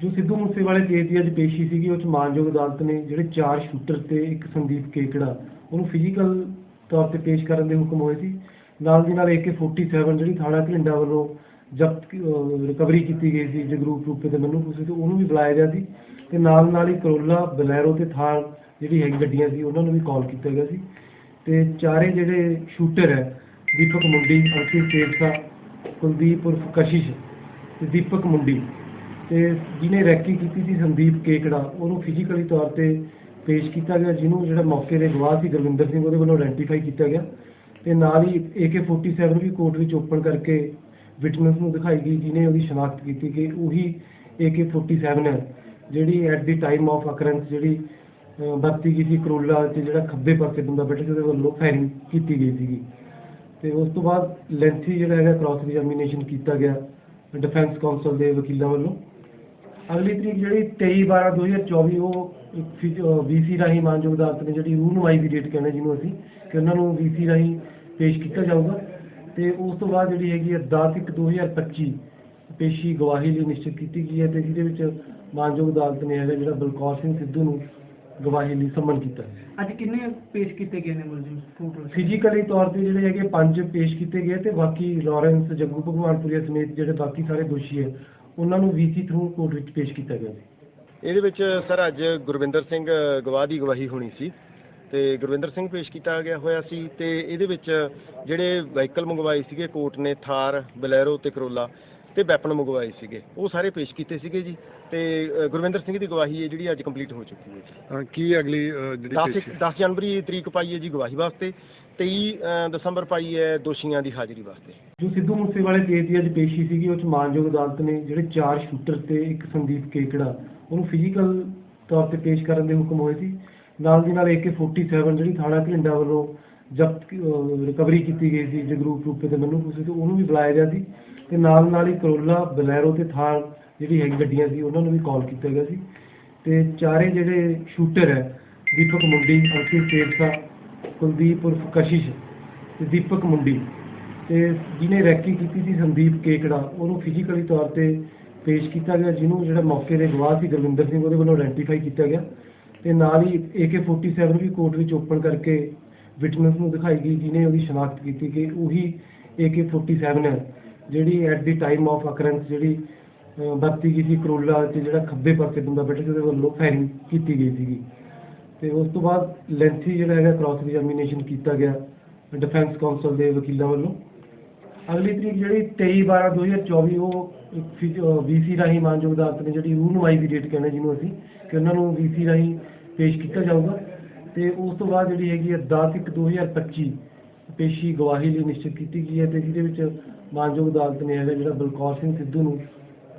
ਜੋ ਸਿੱਧੂ ਮੂਸੇਵਾਲੇ ਕੇਸ ਦੀ ਅੱਜ ਪੇਸ਼ੀ ਸੀਗੀ, ਉਹ ਚ ਮਾਨਯੋਗ ਅਦਾਲਤ ਨੇ ਜਿਹੜੇ ਚਾਰ ਸ਼ੂਟਰ ਤੇ ਇੱਕ ਸੰਦੀਪ ਕੇਕੜਾ, ਉਹਨੂੰ ਫਿਜ਼ੀਕਲ ਤੌਰ ਤੇ ਪੇਸ਼ ਕਰਨ ਦੇ ਹੁਕਮ ਹੋਏ ਸੀ। ਨਾਲ ਦੀ ਨਾਲ AK47 ਜਿਹੜੀ ਥਾਣਾ ਘਿੰਡਾ ਵੱਲੋਂ ਜ਼ਬਤ ਰਿਕਵਰੀ ਕੀਤੀ ਗਈ ਸੀ ਜਗਰੂਪ ਰੂਪੇ ਤੇ ਮੈਨੂੰ ਪੁੱਛੇ ਤੇ ਉਹਨੂੰ ਵੀ ਬੁਲਾਇਆ ਗਿਆ ਸੀ। ਤੇ ਨਾਲ ਨਾਲ ਹੀ ਕਰੋਲਾ ਬਲੈਰੋ ਤੇ ਥਾਰ ਜਿਹੜੀ ਹੈਗੀ ਗੱਡੀਆਂ ਸੀ, ਉਹਨਾਂ ਨੂੰ ਵੀ ਕਾਲ ਕੀਤਾ ਗਿਆ ਸੀ। ਤੇ ਚਾਰੇ ਜਿਹੜੇ ਸ਼ੂਟਰ ਹੈ, ਦੀਪਕ ਮੁੰਡੀ ਅੰਕਿਤ ਸੇਠਾ ਕੁਲਦੀਪ ਉਰਫ ਕਸ਼ਿਸ਼ ਤੇ ਦੀਪਕ ਮੁੰਡੀ। ਤੇ ਜਿਹਨੇ ਰੈਕੀ ਕੀਤੀ ਸੀ ਸੰਦੀਪ ਕੇਕੜਾ, ਉਹਨੂੰ ਫਿਜ਼ੀਕਲੀ ਤੌਰ ਤੇ ਪੇਸ਼ ਕੀਤਾ ਗਿਆ, ਜਿਹਨੂੰ ਜਿਹੜਾ ਮੌਕੇ ਦੇ ਗਵਾਹ ਸੀ ਗੁਰਵਿੰਦਰ ਸਿੰਘ, ਉਹਦੇ ਵੱਲੋਂ ਆਇਡੈਂਟੀਫਾਈ ਕੀਤਾ ਗਿਆ। ਤੇ ਨਾਲ ਹੀ AK47 ਵੀ ਕੋਰਟ ਵਿੱਚ ਓਪਨ ਕਰਕੇ ਵਿਟਨੈਸ ਨੂੰ ਦਿਖਾਈ ਗਈ, ਜਿਹਨੇ ਉਹਦੀ ਸ਼ਨਾਖਤ ਕੀਤੀ ਕਿ ਉਹੀ AK47 ਹੈ, ਜਿਹੜੀ at the time of occurrence ਜਿਹੜੀ ਵਰਤੀ ਗਈ ਸੀ ਕਰੋਲਾ ਤੇ ਜਿਹੜਾ ਖੱਬੇ ਪਾਸੇ ਬੰਦਾ ਬੈਠਾ ਸੀ, ਉਹਦੇ ਵੱਲੋਂ ਫਾਇਰਿੰਗ ਕੀਤੀ ਗਈ ਸੀਗੀ। ਤੇ ਉਸ ਤੋਂ ਬਾਅਦ ਲੈਂਥੀ ਜਿਹੜਾ ਹੈਗਾ ਕ੍ਰਾਸ ਐਗਜ਼ਾਮੀਨੇਸ਼ਨ ਕੀਤਾ ਗਿਆ ਡਿਫੈਂਸ ਕਾਉਂਸਲ ਦੇ ਵਕੀਲਾਂ ਵੱਲੋਂ। ਅਗਲੀ ਤਰੀਕ ਜਿਹੜੀ 23 12 2024 ਉਹ ਵੀਸੀ ਰਾਹੀਂ ਮਾਨਯੋਗ ਅਦਾਲਤ ਨੇ ਜਿਹੜੀ ਰੂਨਮਾਈ ਦੀ ਡੇਟ ਕਹਿੰਦੇ ਜਿਹਨੂੰ ਅਸੀਂ ਕਿ ਉਹਨਾਂ ਨੂੰ ਵੀਸੀ ਰਾਹੀਂ ਪੇਸ਼ ਕੀਤਾ ਜਾਊਗਾ। ਤੇ ਉਸ ਤੋਂ ਬਾਅਦ ਜਿਹੜੀ ਹੈਗੀ ਹੈ 10 ਇੱਕ 2025 ਪੇਸ਼ੀ ਗਵਾਹੀ ਲਈ ਨਿਸ਼ਚਿਤ ਕੀਤੀ ਗਈ ਹੈ ਤੇ ਜਿਹਦੇ ਵਿੱਚ ਮਾਨਯੋਗ ਅਦਾਲਤ ਨੇ ਹੈਗਾ ਜਿਹੜਾ ਬਲਕੌਰ ਸਿੰਘ ਸਿੱਧੂ ਨੂੰ ਗਵਾਹੀ ਲਈ ਸੰਮਨ ਕੀਤਾ। ਅੱਜ ਕਿੰਨੇ ਪੇਸ਼ ਕੀਤੇ ਗਏ ਨੇ ਮੁਲਜ਼ਮ? ਟੋਟਲ ਫਿਜ਼ੀਕਲੀ ਤੌਰ ਤੇ ਜਿਹੜੇ ਹੈਗੇ ਪੰਜ ਪੇਸ਼ ਕੀਤੇ ਗਏ ਤੇ ਬਾਕੀ ਲਾਰੈਂਸ ਜੱਗੂ ਭਗਵਾਨਪੁਰੀਆ ਸਮੇਤ ਜਿਹੜੇ ਬਾਕੀ ਸਾਰੇ ਦੋਸ਼ੀ ਹੈ ਉਹਨਾਂ ਨੂੰ ਵੀਸੀ ਥਰੂ ਕੋਰਟ ਵਿੱਚ ਪੇਸ਼ ਕੀਤਾ ਗਿਆ ਸੀ ਇਹਦੇ ਵਿੱਚ ਸਰ ਅੱਜ ਗੁਰਵਿੰਦਰ ਸਿੰਘ ਗਵਾਹ ਦੀ ਗਵਾਹੀ ਹੋਣੀ ਸੀ ਤੇ ਗੁਰਵਿੰਦਰ ਸਿੰਘ ਪੇਸ਼ ਕੀਤਾ ਗਿਆ ਹੋਇਆ ਸੀ ਤੇ ਇਹਦੇ ਵਿੱਚ ਜਿਹੜੇ ਵਹੀਕਲ ਮੰਗਵਾਏ ਸੀਗੇ ਕੋਰਟ ਨੇ ਥਾਰ, ਬਲੈਰੋ ਤੇ ਕਰੋਲਾ ਤੇ ਵੈਪਨ ਮੰਗਵਾਏ ਸੀਗੇ। ਉਹ ਸਾਰੇ ਪੇਸ਼ ਕੀਤੇ ਸੀਗੇ ਜੀ। ਤੇ ਅ, ਗੁਰਵਿੰਦਰ ਸਿੰਘ ਦੀ ਗਵਾਹੀ ਹੈ ਜਿਹੜੀ ਅੱਜ ਕੰਪਲੀਟ ਹੋ ਚੁੱਕੀ ਹੈ ਜੀ। ਕੀ ਅਗਲੀ ਜਿਹੜੀ 10 ਪੇਸ਼ੀ 10 ਜਨਵਰੀ ਤਰੀਕ ਪਾਈ ਹੈ ਜੀ ਗਵਾਹੀ ਵਾਸਤੇ। 23 ਅ, ਦਸੰਬਰ ਪਾਈ ਹੈ ਦੋਸ਼ੀਆਂ ਦੀ ਹਾਜ਼ਰੀ ਵਾਸਤੇ। ਜੋ ਸਿੱਧੂ ਮੂਸੇਵਾਲੇ ਕੇਸ ਦੀ ਅੱਜ ਪੇਸ਼ੀ ਸੀਗੀ ਉਹ ਚ ਮਾਨਯੋਗ ਅਦਾਲਤ ਨੇ ਜਿਹੜੇ ਚਾਰ ਸ਼ੂਟਰ ਤੇ ਇੱਕ ਸੰਦੀਪ ਕੇਕੜਾ ਉਹਨੂੰ ਫਿਜ਼ੀਕਲ ਤੌਰ ਤੇ ਪੇਸ਼ ਕਰਨ ਦੇ ਹੁਕਮ ਹੋਏ ਸੀ। ਨਾਲ ਦੀ ਨਾਲ AK47 ਜਿਹੜੀ ਥਾਣਾ ਘਿੰਡਾ ਵੱਲੋਂ ਜ਼ਬਤ ਰਿਕਵਰੀ ਕੀਤੀ ਗਈ ਸੀ ਜਗਰੂਪ ਰੂਪੇ ਤੇ ਮੈਨੂੰ ਪੁੱਛੇ ਤੇ ਉਹਨੂੰ ਵੀ ਬੁਲਾਇਆ ਗਿਆ ਸੀ ਤੇ ਨਾਲ ਨਾਲ ਹੀ ਕਰੋਲਾ ਬਲੈਰੋ ਤੇ ਥਾਰ ਜਿਹੜੀ ਹੈਗੀ ਗੱਡੀਆਂ ਸੀ ਉਹਨਾਂ ਨੂੰ ਵੀ ਕਾਲ ਕੀਤਾ ਗਿਆ ਸੀ ਤੇ ਚਾਰੇ ਜਿਹੜੇ ਸ਼ੂਟਰ ਹੈ, ਦੀਪਕ ਮੁੰਡੀ ਅੰਕਿਤ ਸੇਠਾ, ਕੁਲਦੀਪ ਉਰਫ ਕਸ਼ਿਸ਼ ਤੇ ਦੀਪਕ ਮੁੰਡੀ ਤੇ ਜਿਹਨੇ ਰੈਕੀ ਕੀਤੀ ਸੀ ਸੰਦੀਪ ਕੇਕੜਾ, ਉਹਨੂੰ ਫਿਜ਼ੀਕਲੀ ਤੌਰ ਤੇ ਪੇਸ਼ ਕੀਤਾ ਗਿਆ, ਜਿਹਨੂੰ ਜਿਹੜਾ ਮੌਕੇ ਦੇ ਗਵਾਹ ਸੀ ਗੁਰਵਿੰਦਰ ਸਿੰਘ, ਉਹਦੇ ਵੱਲੋਂ ਆਇਡੈਂਟੀਫਾਈ ਕੀਤਾ ਗਿਆ ਤੇ ਨਾਲ ਹੀ AK47 ਵੀ ਕੋਰਟ ਵਿੱਚ ਓਪਨ ਕਰਕੇ ਵਿਟਨੈਸ ਨੂੰ ਦਿਖਾਈ ਗਈ, ਜਿਹਨੇ ਉਹਦੀ ਸ਼ਨਾਖਤ ਕੀਤੀ ਕਿ ਉਹੀ AK47 ਹੈ, ਜਿਹੜੀ at the time of occurrence ਜਿਹੜੀ ਵਰਤੀ ਗਈ ਸੀ ਕਰੋਲਾ ਤੇ ਜਿਹੜਾ ਖੱਬੇ ਪਾਸੇ ਬੰਦਾ ਬੈਠਾ ਸੀ, ਉਹਦੇ ਵੱਲੋਂ ਫਾਇਰਿੰਗ ਕੀਤੀ ਗਈ ਸੀਗੀ। ਤੇ ਉਸ ਤੋਂ ਬਾਅਦ ਲੈਂਥੀ ਜਿਹੜਾ ਹੈਗਾ ਕ੍ਰਾਸ ਐਗਜ਼ਾਮੀਨੇਸ਼ਨ ਕੀਤਾ ਗਿਆ ਡਿਫੈਂਸ ਕਾਉਂਸਲ ਦੇ ਵਕੀਲਾਂ ਵੱਲੋਂ। ਅਗਲੀ ਤਰੀਕ ਜਿਹੜੀ 23 12 2024 ਉਹ ਵੀਸੀ ਰਾਹੀਂ ਮਾਨਯੋਗ ਅਦਾਲਤ ਨੇ ਜਿਹੜੀ ਰੂਨਮਾਈ ਦੀ ਡੇਟ ਕਹਿੰਦੇ ਜਿਹਨੂੰ ਅਸੀਂ, ਕਿ ਉਹਨਾਂ ਨੂੰ ਵੀਸੀ ਰਾਹੀਂ ਪੇਸ਼ ਕੀਤਾ ਜਾਊਗਾ। ਤੇ ਉਸ ਤੋਂ ਬਾਅਦ ਜਿਹੜੀ ਹੈਗੀ ਹੈ 10 ਇੱਕ 2025 ਪੇਸ਼ੀ ਗਵਾਹੀ ਲਈ ਨਿਸ਼ਚਿਤ ਕੀਤੀ ਗਈ ਹੈ ਤੇ ਜਿਹਦੇ ਵਿੱਚ ਮਾਨਯੋਗ ਅਦਾਲਤ ਨੇ ਹੈਗਾ ਜਿਹੜਾ ਬਲਕੌਰ ਸਿੰਘ ਸਿੱਧੂ ਨੂੰ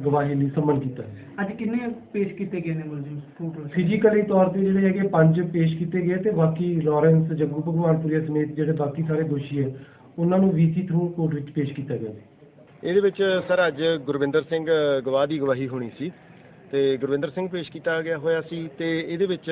ਗਵਾਹੀ ਲਈ ਸੰਮਨ ਕੀਤਾ ਅੱਜ ਕਿੰਨੇ ਪੇਸ਼ ਕੀਤੇ ਗਏ ਨੇ ਮੁਲਜ਼ਮ? ਟੋਟਲ ਫਿਜ਼ੀਕਲੀ ਤੌਰ ਤੇ ਜਿਹੜੇ ਹੈਗੇ ਪੰਜ ਪੇਸ਼ ਕੀਤੇ ਗਏ ਤੇ ਬਾਕੀ ਲਾਰੈਂਸ ਜੱਗੂ ਭਗਵਾਨਪੁਰੀਆ ਸਮੇਤ ਜਿਹੜੇ ਬਾਕੀ ਸਾਰੇ ਦੋਸ਼ੀ ਹੈ ਉਹਨਾਂ ਨੂੰ ਵੀਸੀ ਥਰੂ ਕੋਰਟ ਵਿੱਚ ਪੇਸ਼ ਕੀਤਾ ਗਿਆ ਇਹਦੇ ਵਿੱਚ ਸਰ ਅੱਜ ਗੁਰਵਿੰਦਰ ਸਿੰਘ ਗਵਾਹ ਦੀ ਗਵਾਹੀ ਹੋਣੀ ਸੀ। ਤੇ ਗੁਰਵਿੰਦਰ ਸਿੰਘ ਪੇਸ਼ ਕੀਤਾ ਗਿਆ ਹੋਇਆ ਸੀ ਤੇ ਇਹਦੇ ਵਿੱਚ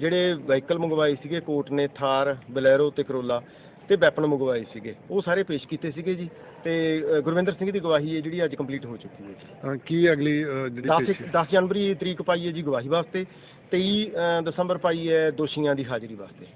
ਜਿਹੜੇ ਵਹੀਕਲ ਮੰਗਵਾਏ ਸੀਗੇ ਕੋਰਟ ਨੇ ਥਾਰ ਬਲੈਰੋ ਤੇ ਕਰੋਲਾ ਤੇ ਵੈਪਨ ਮੰਗਵਾਏ ਸੀਗੇ ਉਹ ਸਾਰੇ ਪੇਸ਼ ਕੀਤੇ ਸੀਗੇ ਜੀ ਤੇ ਗੁਰਵਿੰਦਰ ਸਿੰਘ ਦੀ ਗਵਾਹੀ ਹੈ ਜਿਹੜੀ ਅੱਜ ਕੰਪਲੀਟ ਹੋ ਚੁੱਕੀ ਹੈ ਜੀ। ਕੀ ਅਗਲੀ ਜਿਹੜੀ 10 ਪੇਸ਼ੀ 10 ਜਨਵਰੀ ਤਰੀਕ ਪਾਈ ਹੈ ਜੀ ਗਵਾਹੀ ਵਾਸਤੇ 23 ਅ, ਦਸੰਬਰ ਪਾਈ ਹੈ ਦੋਸ਼ੀਆਂ ਦੀ ਹਾਜ਼ਰੀ ਵਾਸਤੇ।